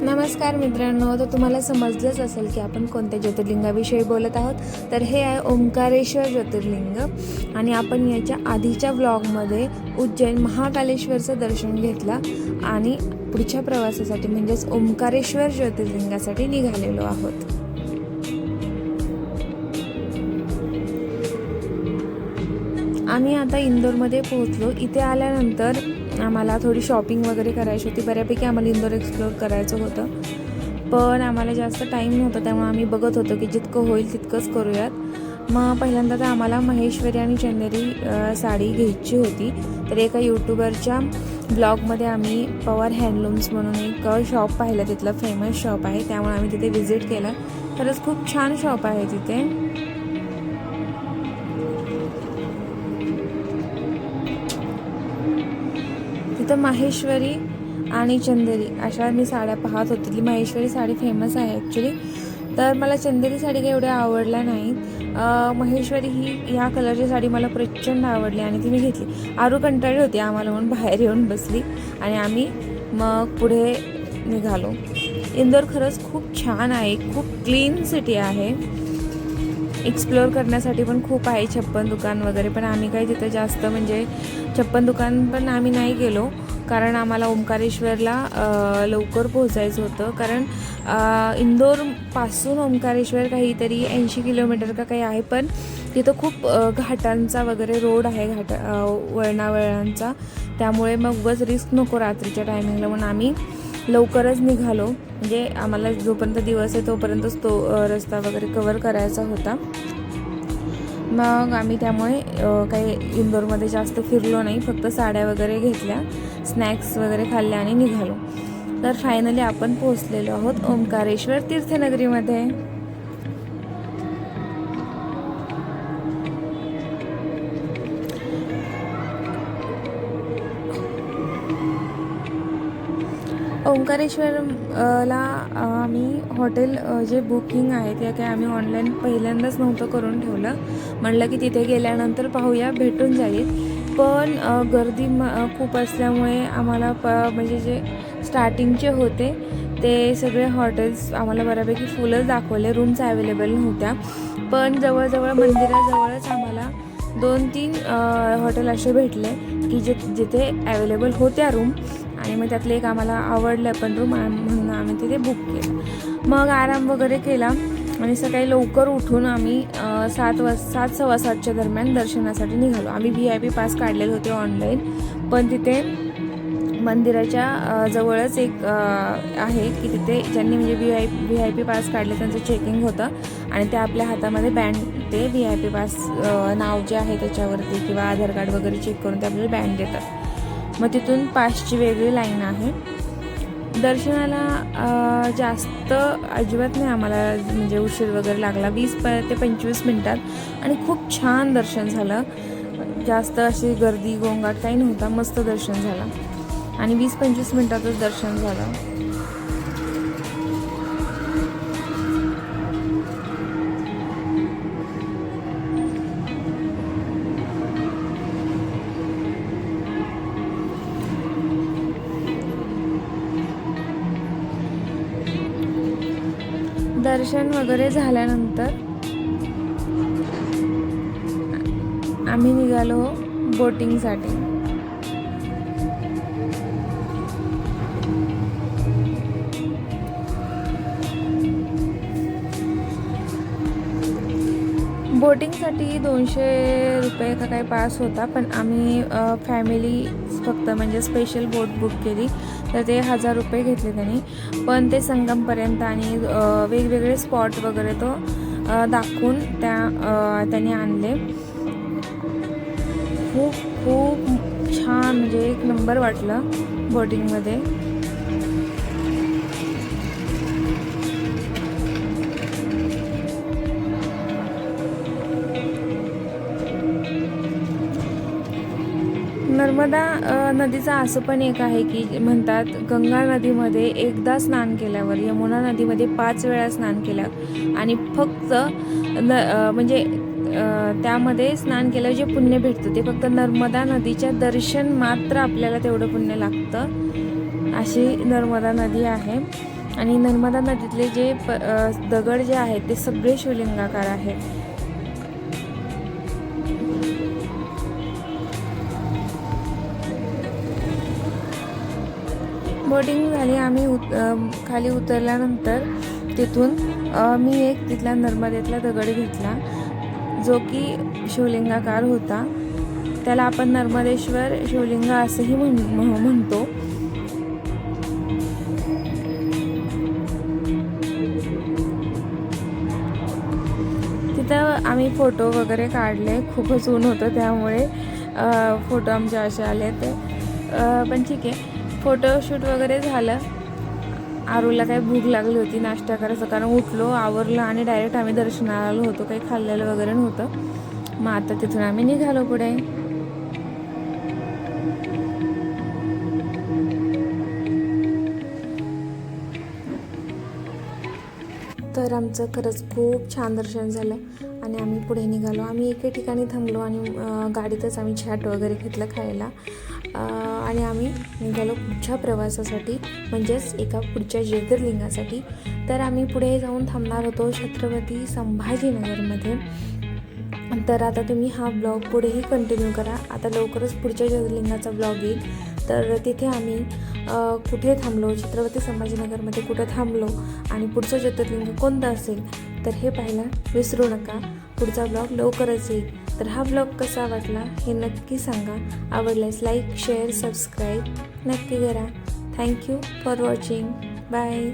नमस्कार मित्रांनो तर तुम्हाला समजलंच असेल की आपण कोणत्या ज्योतिर्लिंगाविषयी बोलत आहोत. तर हे आहे ओंकारेश्वर ज्योतिर्लिंग आणि आपण याच्या आधीच्या ब्लॉगमध्ये उज्जैन महाकालेश्वरचं दर्शन घेतलं आणि पुढच्या प्रवासासाठी म्हणजेच ओंकारेश्वर ज्योतिर्लिंगासाठी निघालेलो आहोत. आम्ही आता इंदोरमध्ये पोहोचलो. इथे आल्यानंतर आम्हाला थोडी शॉपिंग वगैरे करायची होती. बऱ्यापैकी आम्हाला इंदोर एक्सप्लोअर करायचं होतं. पण आम्हाला जास्त टाईम नव्हता. त्यामुळे आम्ही बघत होतो की जितकं होईल तितकंच करूयात. मग पहिल्यांदा तर आम्हाला महेश्वरी आणि चंदेरी साडी घ्यायची होती. तर एका यूट्यूबरच्या ब्लॉगमध्ये आम्ही पवार हँडलूम्स म्हणून एक शॉप पाहिलं. तिथलं फेमस शॉप आहे. त्यामुळे आम्ही तिथे व्हिजिट केलं. खरंच खूप छान शॉप आहे तिथे. तिथं माहेश्वरी आणि चंदेरी अशा मी साड्या पाहत होती. ती माहेश्वरी साडी फेमस आहे ॲक्च्युली तर मला चंदेरी साडी काही एवढ्या आवडल्या नाहीत. महेश्वरी ही ह्या कलरची साडी मला प्रचंड आवडली आणि ती मी घेतली. आरू कंटाळी होती आम्हाला म्हणून बाहेर येऊन बसली आणि आम्ही मग पुढे निघालो. इंदोर खरंच खूप छान आहे. खूप क्लीन सिटी आहे. एक्सप्लोअर करण्यासाठी पण खूप आहे छप्पन दुकान वगैरे पण आम्ही काही तिथं जास्त म्हणजे छप्पन दुकान पण आम्ही नाही गेलो. कारण आम्हाला ओंकारेश्वरला लवकर पोहोचायचं होतं. कारण इंदोरपासून ओंकारेश्वर काहीतरी ऐंशी किलोमीटर का काही आहे पण तिथं खूप घाटांचा वगैरे रोड आहे घाट वळणावळणांचा. त्यामुळे मग उगाच रिस्क नको रात्रीच्या टायमिंगला म्हणून आम्ही लवकरच निघालो. म्हणजे आम्हाला जोपर्यंत दिवस आहे तोपर्यंतच तो रस्ता वगैरे कवर करायचा होता. मग आम्ही त्यामुळे काही इंदोरमध्ये जास्त फिरलो नाही. फक्त साड्या वगैरे घेतल्या स्नॅक्स वगैरे खाल्ल्या आणि निघालो. तर फायनली आपण पोहोचलेलो आहोत ओंकारेश्वर तीर्थनगरीमध्ये. ओंकारेश्वर ला आम्ही हॉटेल जे बुकिंग आहे ते काय आम्ही ऑनलाईन पहिल्यांदाच नव्हतं करून ठेवलं. म्हणलं की तिथे गेल्यानंतर पाहूया भेटून जाईल. पण गर्दी म खूप असल्यामुळे आम्हाला प म्हणजे जे स्टार्टिंगचे होते ते सगळे हॉटेल्स आम्हाला बऱ्यापैकी फुलच दाखवले. रूम्स अवेलेबल नव्हत्या. पण जवळजवळ मंदिराजवळच आम्हाला दोन तीन हॉटेल असे भेटले की जे जिथे अवेलेबल होत्या रूम. आणि मग त्यातलं एक आम्हाला आवडलं पण रूम म्हणून आम्ही तिथे बुक केलं. मग आराम वगैरे केला. आणि सकाळी लवकर उठून आम्ही सात वाज सात सव्वा सातच्या दरम्यान दर्शनासाठी निघालो. आम्ही व्ही आय पी पास काढलेले होते ऑनलाईन पण तिथे मंदिराच्या जवळच एक आहे की तिथे ज्यांनी म्हणजे V I V I P pass काढले त्यांचं चेकिंग होतं. आणि ते आपल्या हातामध्ये बँड ते व्ही आय पी पास नाव जे आहे त्याच्यावरती किंवा आधार कार्ड वगैरे चेक करून ते आपल्याला बँड देतात. मग तिथून पाचची वेगळी लाईन आहे. दर्शनाला जास्त अजिबात नाही आम्हाला म्हणजे उशीर वगैरे लागला. वीस प ते पंचवीस मिनटात. आणि खूप छान दर्शन झालं. जास्त अशी गर्दी गोंगाट काही नव्हता. मस्त दर्शन झालं. आणि वीस पंचवीस मिनटातच दर्शन झालं. दर्शन वगैरे झाल्यानंतर आम्ही निघालो बोटिंगसाठी. बोटिंगसाठी दोनशे रुपये का काही पास होता पण आम्ही फॅमिली फक्त म्हणजे स्पेशल बोट बुक केली. तर ते हजार रुपये घेतले त्यांनी. पण ते संगमपर्यंत आणि वेगवेगळे स्पॉट वगैरे तो दाखवून त्या अ, त्यांनी आणले. खूप खूप छान म्हणजे एक नंबर वाटलं बोटिंगमध्ये नर्मदा नदीचा नदीचं असं पण एक आहे की म्हणतात गंगा नदीमध्ये एकदा स्नान केल्यावर यमुना नदीमध्ये पाच वेळा स्नान केल्यावर आणि फक्त न म्हणजे त्यामध्ये स्नान केल्यावर जे पुण्य भेटतं ते फक्त नर्मदा नदीच्या दर्शन मात्र आपल्याला तेवढं पुण्य लागतं. अशी नर्मदा नदी आहे. आणि नर्मदा नदीतले जे प दगड जे आहेत ते सगळे शिवलिंगाकार आहेत. बोटिंग झाली आम्ही उत खाली उतरल्यानंतर तिथून मी एक तिथला नर्मदेतला दगड घेतला जो की शिवलिंगाकार होता. त्याला आपण नर्मदेश्वर शिवलिंग असंही म्हण म्हणतो. तिथं आम्ही फोटो वगैरे काढले. खूपच ऊन होतं त्यामुळे फोटो आमचे असे आले ते पण ठीक आहे. फोटोशूट वगैरे झालं. आरूला काही भूक लागली होती नाश्ता करायचं. कारण उठलो आवरलं आणि डायरेक्ट आम्ही दर्शनाला आलो होतो. काही खाल्लेलं वगैरे नव्हतं. मग आता तिथून आम्ही निघालो पुढे. तर आमचं खरंच खूप छान दर्शन झालं आणि आम्ही पुढे निघालो. आम्ही एके ठिकाणी थांबलो आणि गाडीतच आम्ही छाट वगैरे घेतलं खायला. आणि आम्ही निघालो पुढच्या प्रवासासाठी म्हणजेच एका पुढच्या ज्योतिर्लिंगासाठी. तर आम्ही पुढे जाऊन थांबणार होतो छत्रपती संभाजीनगरमध्ये. तर आता तुम्ही हा ब्लॉग पुढेही कंटिन्यू करा. आता लवकरच पुढच्या ज्योतिर्लिंगाचा ब्लॉग येईल. तर तिथे आम्ही कुठे थांबलो? छत्रपती संभाजीनगरमध्ये कुठे थांबलो? आणि पुढचं ज्योतिर्लिंग कोणतं असेल? तर हे पाहायला विसरू नका. पुढचा ब्लॉग लवकरच येईल. तर हा ब्लॉग कसा वाटला हे नक्की सांगा. आवडल्यास लाईक शेअर सबस्क्राईब नक्की करा. Thank you for watching bye